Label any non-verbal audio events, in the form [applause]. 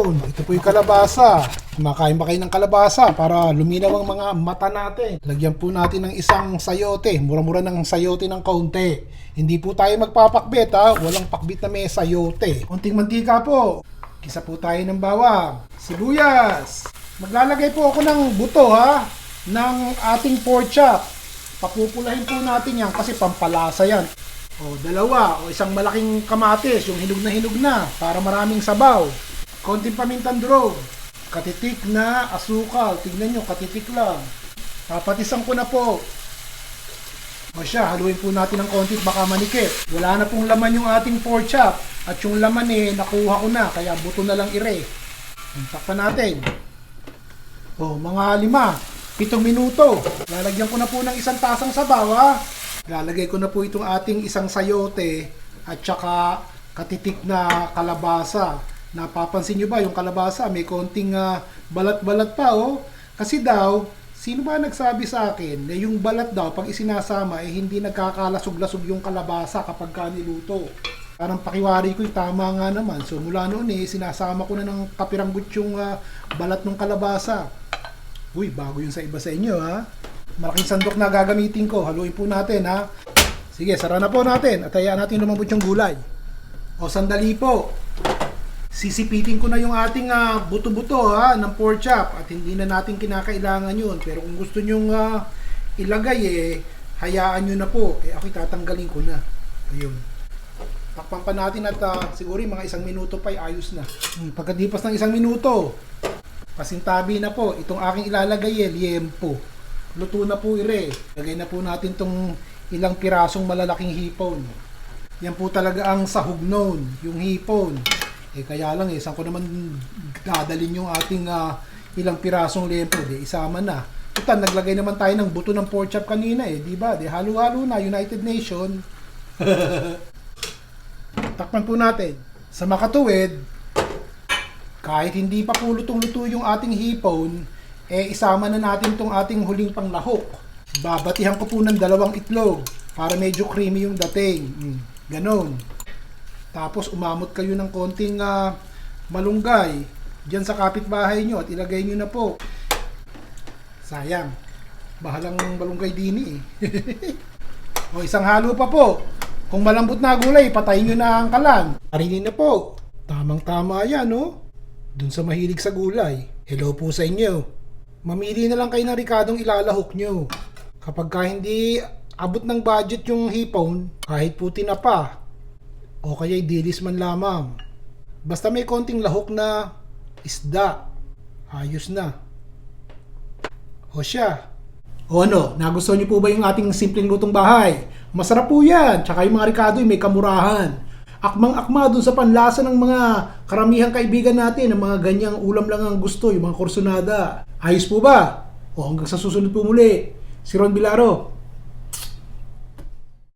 Yun, ito po yung kalabasa. Kumakain ba kayo ng kalabasa para luminaw ang mga mata natin? Lagyan po natin ng isang sayote. Mura-mura ng sayote ng kaunti. Hindi po tayo magpapakbit ha. Walang pakbit na may sayote. Kunting mantika po. Kisa po tayo ng bawang. Sibuyas. Maglalagay po ako ng buto ha. Ng ating pork chop. Papupulahin po natin yan kasi pampalasa yan. O, dalawa. O, isang malaking kamatis, yung hinog na hinog na, para maraming sabaw. Konting pamintang drog. Katitik na asukal. Tignan nyo, katitik lang. Papatisan ko na po. O siya, haluin po natin ng konti baka manikip. Wala na pong laman yung ating pork chop. At yung laman eh, nakuha ko na. Kaya buto na lang ire. Takpan natin. O, mga lima. Pitong minuto. Lalagyan ko na po ng isang tasang sabaw ha. Lalagay ko na po itong ating isang sayote at saka katitik na kalabasa. Napapansin nyo ba yung kalabasa may konting ah, balat-balat pa oh. Kasi daw, sino ba nagsabi sa akin na yung balat daw pag isinasama eh hindi nagkakalasog-lasog yung kalabasa kapag ka niluto. Parang pakiwari ko, tama nga naman. So mula noon eh, sinasama ko na ng kapiranggut yung ah, balat ng kalabasa. Uy, bago yun sa iba sa inyo ha. Malaking sandok na gagamitin ko. Haluin po natin ha. Sige, sara na po natin. At hayaan natin lumambot yung gulay. O sandali po. Sisipitin ko na yung ating ah, buto-buto ha, ng pork chop. At hindi na natin kinakailangan yun. Pero kung gusto nyong ah, ilagay eh, hayaan nyo na po. Eh ako'y tatanggalin ko na. Ayun. Takpan pa natin at ah, siguro mga isang minuto pa ay ayos na. Hmm, pagkadipas ng isang minuto, Pasintabi na po. Itong aking ilalagay eh, liempo. Luto na po ire. Lagay na po natin tong ilang pirasong malalaking hipon. Yan po talaga ang sahog noon, yung hipon. Eh kaya lang eh, saan ko naman dadalin yung ating ah, ilang pirasong liempo? Di isama na. Ito, naglagay naman tayo ng buto ng pork chop kanina eh, di ba? Di halo-halo na, United Nation. [laughs] Takpan po natin. Sa makatuwid, kahit hindi pa po lutong-luto yung ating hipon, eh isama na natin tong ating huling panglahok. Babatihan ko po ng dalawang itlog para medyo creamy yung dating. Mm, ganon. Tapos umamot kayo ng konting ah, malunggay dyan sa kapitbahay nyo at ilagay nyo na po. Sayang. Bahalang malunggay dini eh. [laughs] o isang halo pa po. Kung malambot na gulay, patayin nyo na ang kalan. Arinin na po. Tamang-tama yan, no? Dun sa mahilig sa gulay. Hello po sa inyo. Mamili na lang kayo ng rikadong ilalahok nyo. Kapag ka hindi abot ng budget yung hipon, kahit po tinapa, o kaya dilis man lamang. Basta may konting lahok na isda, ayos na. O siya. O ano, nagustuhan niyo po ba yung ating simpleng lutong bahay? Masarap po yan. Tsaka yung mga rikado may kamurahan. Akmang-akma dun sa panlasa ng mga karamihang kaibigan natin, ng mga ganyang ulam lang ang gusto, yung mga korsonada. Ayos po ba? O hanggang sa susunod po muli. Si Ron Bilaro.